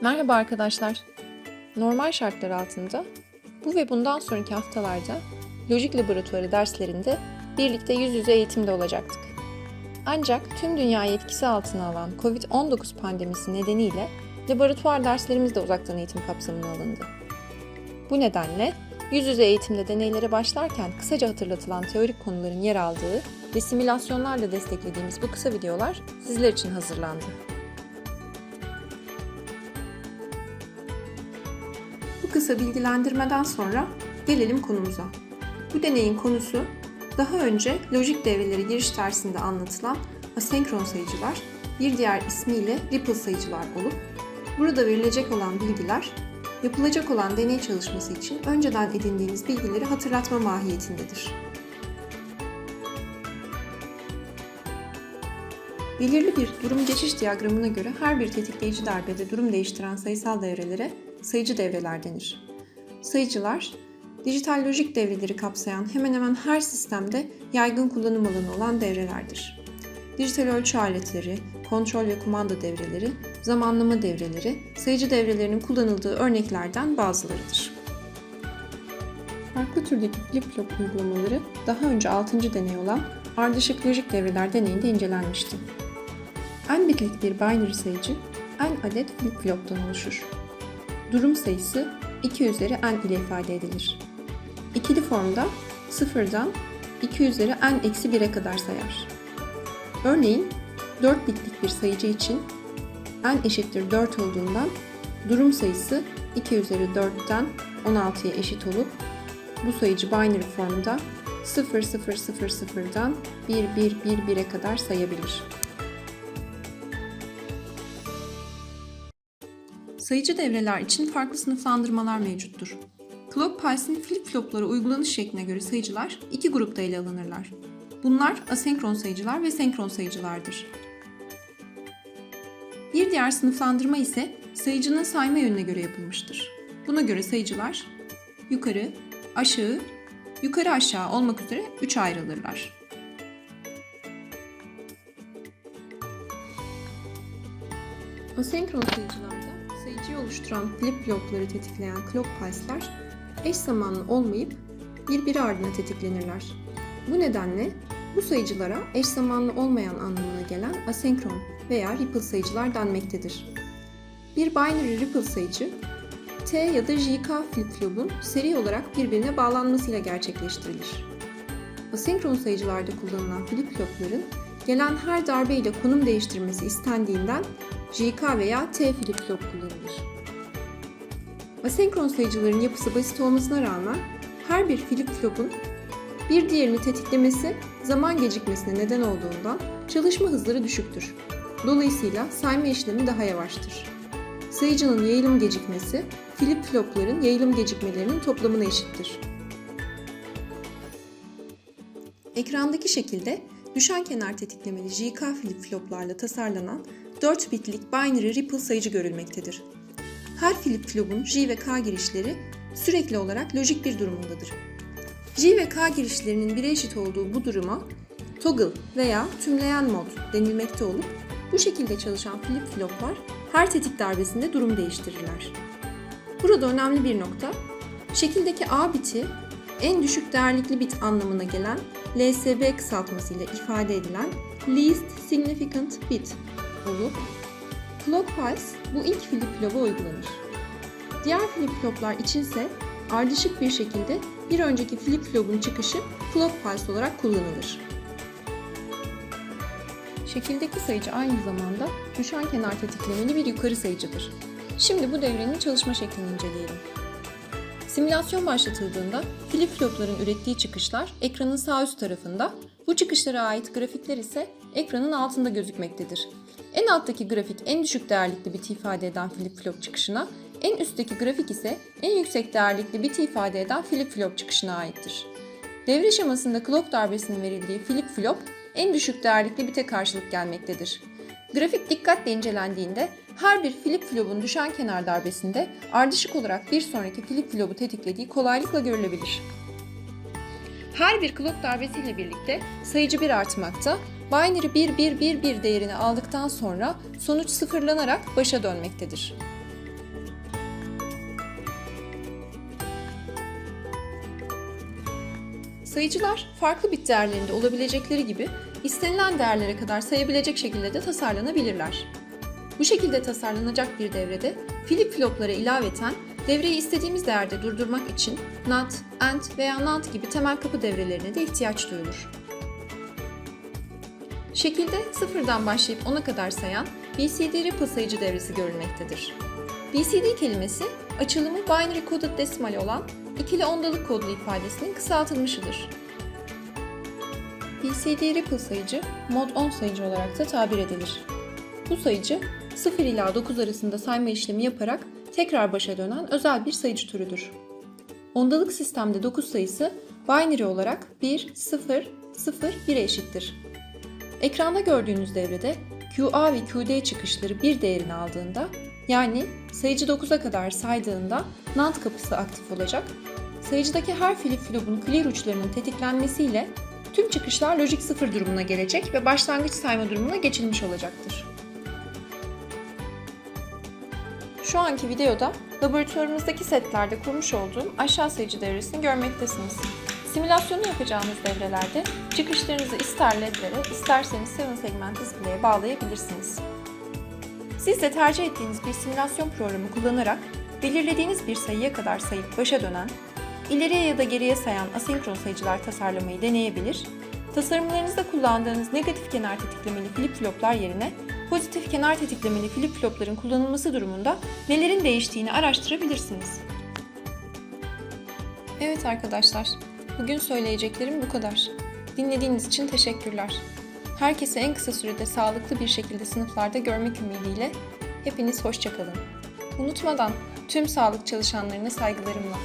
Merhaba arkadaşlar. Normal şartlar altında bu ve bundan sonraki haftalarda lojik laboratuvarı derslerinde birlikte yüz yüze eğitimde olacaktık. Ancak tüm dünyayı etkisi altına alan COVID-19 pandemisi nedeniyle laboratuvar derslerimiz de uzaktan eğitim kapsamına alındı. Bu nedenle yüz yüze eğitimde deneylere başlarken kısaca hatırlatılan teorik konuların yer aldığı ve simülasyonlarla desteklediğimiz bu kısa videolar sizler için hazırlandı. Kısa bilgilendirmeden sonra gelelim konumuza. Bu deneyin konusu daha önce lojik devreleri giriş dersinde anlatılan asenkron sayıcılar, bir diğer ismiyle ripple sayıcılar olup burada verilecek olan bilgiler yapılacak olan deney çalışması için önceden edindiğimiz bilgileri hatırlatma mahiyetindedir. Belirli bir durum geçiş diyagramına göre her bir tetikleyici darbede durum değiştiren sayısal devrelere sayıcı devreler denir. Sayıcılar, dijital lojik devreleri kapsayan hemen hemen her sistemde yaygın kullanım alanı olan devrelerdir. Dijital ölçü aletleri, kontrol ve kumanda devreleri, zamanlama devreleri, sayıcı devrelerinin kullanıldığı örneklerden bazılarıdır. Farklı türdeki flip-flop uygulamaları daha önce 6. deney olan ardışık lojik devreler deneyinde incelenmişti. n bitlik bir binary sayıcı n adet flip-flop'tan oluşur. Durum sayısı 2 üzeri n ile ifade edilir. İkili formda sıfırdan 2 üzeri n eksi 1'e kadar sayar. Örneğin 4 bitlik bir sayıcı için n eşittir 4 olduğundan durum sayısı 2 üzeri 4'ten 16'ya eşit olup bu sayıcı binary formda 0 0 0 0'dan 1 1 1 1'e kadar sayabilir. Sayıcı devreler için farklı sınıflandırmalar mevcuttur. Clock Pulse'in flip-floplara uygulanış şekline göre sayıcılar iki grupta ele alınırlar. Bunlar asenkron sayıcılar ve senkron sayıcılardır. Bir diğer sınıflandırma ise sayıcının sayma yönüne göre yapılmıştır. Buna göre sayıcılar yukarı, aşağı, yukarı aşağı olmak üzere 3 ayrılırlar. Asenkron sayıcılarda sayıcıyı oluşturan flip-flopları tetikleyen clock pulse'lar eş zamanlı olmayıp birbiri ardına tetiklenirler. Bu nedenle bu sayıcılara eş zamanlı olmayan anlamına gelen asenkron veya ripple sayıcılar denmektedir. Bir binary ripple sayıcı, T ya da JK flip-flop'un seri olarak birbirine bağlanmasıyla gerçekleştirilir. Asenkron sayıcılarda kullanılan flip-flop'ların gelen her darbe ile konum değiştirmesi istendiğinden JK veya T flip-flop kullanılır. Asenkron sayıcıların yapısı basit olmasına rağmen her bir flip-flop'un bir diğerini tetiklemesi zaman gecikmesine neden olduğundan çalışma hızları düşüktür. Dolayısıyla sayma işlemi daha yavaştır. Sayıcının yayılım gecikmesi, flip-flopların yayılım gecikmelerinin toplamına eşittir. Ekrandaki şekilde düşen kenar tetiklemeli JK flip-floplarla tasarlanan 4 bitlik binary ripple sayıcı görülmektedir. Her flip-flop'un J ve K girişleri sürekli olarak lojik bir durumundadır. J ve K girişlerinin bire eşit olduğu bu duruma toggle veya tümleyen mod denilmekte olup bu şekilde çalışan flip-floplar her tetik darbesinde durum değiştirirler. Burada önemli bir nokta, şekildeki A biti en düşük değerlikli bit anlamına gelen LSB kısaltmasıyla ifade edilen Least Significant Bit olup Clock Pulse bu ilk flip-flop'a uygulanır. Diğer flip-floplar içinse ardışık bir şekilde bir önceki flip-flop'un çıkışı Clock Pulse olarak kullanılır. Şekildeki sayıcı aynı zamanda düşen kenar tetiklemeli bir yukarı sayıcıdır. Şimdi bu devrenin çalışma şeklini inceleyelim. Simülasyon başlatıldığında flip-flopların ürettiği çıkışlar ekranın sağ üst tarafında, bu çıkışlara ait grafikler ise ekranın altında gözükmektedir. En alttaki grafik en düşük değerlikli biti ifade eden flip-flop çıkışına, en üstteki grafik ise en yüksek değerlikli biti ifade eden flip-flop çıkışına aittir. Devre şemasında clock darbesinin verildiği flip-flop en düşük değerlikli bite karşılık gelmektedir. Grafik dikkatle incelendiğinde her bir flip-flop'un düşen kenar darbesinde ardışık olarak bir sonraki flip-flop'u tetiklediği kolaylıkla görülebilir. Her bir clock darbesiyle birlikte sayıcı 1 artmakta, Binary 1111 değerini aldıktan sonra sonuç sıfırlanarak başa dönmektedir. Sayıcılar farklı bit değerlerinde olabilecekleri gibi istenilen değerlere kadar sayabilecek şekilde de tasarlanabilirler. Bu şekilde tasarlanacak bir devrede flip floplara ilaveten devreyi istediğimiz değerde durdurmak için NAT, AND veya NAND gibi temel kapı devrelerine de ihtiyaç duyulur. Şekilde sıfırdan başlayıp 10'a kadar sayan BCD Ripple sayıcı devresi görülmektedir. BCD kelimesi açılımı binary coded decimal olan ikili ondalık kodlu ifadesinin kısaltılmışıdır. BCD Ripple sayıcı mod 10 sayıcı olarak da tabir edilir. Bu sayıcı 0 ila 9 arasında sayma işlemi yaparak tekrar başa dönen özel bir sayıcı türüdür. Ondalık sistemde 9 sayısı binary olarak 1, 0, 0, 1'e eşittir. Ekranda gördüğünüz devrede QA ve QD çıkışları bir değerini aldığında yani sayıcı 9'a kadar saydığında NAND kapısı aktif olacak. Sayıcıdaki her flip flop'un clear uçlarının tetiklenmesiyle tüm çıkışlar lojik 0 durumuna gelecek ve başlangıç sayma durumuna geçilmiş olacaktır. Şu anki videoda laboratuvarımızdaki setlerde kurmuş olduğum aşağı sayıcı devresini görmektesiniz. Simülasyonu yapacağınız devrelerde çıkışlarınızı ister ledlere isterseniz 7 segment display'e bağlayabilirsiniz. Siz de tercih ettiğiniz bir simülasyon programı kullanarak belirlediğiniz bir sayıya kadar sayıp başa dönen, ileriye ya da geriye sayan asenkron sayıcılar tasarlamayı deneyebilir, tasarımlarınızda kullandığınız negatif kenar tetiklemeli flip floplar yerine pozitif kenar tetiklemeli flip flopların kullanılması durumunda nelerin değiştiğini araştırabilirsiniz. Evet arkadaşlar, bugün söyleyeceklerim bu kadar. Dinlediğiniz için teşekkürler. Herkese en kısa sürede sağlıklı bir şekilde sınıflarda görmek ümidiyle hepiniz hoşçakalın. Unutmadan tüm sağlık çalışanlarına saygılarımla.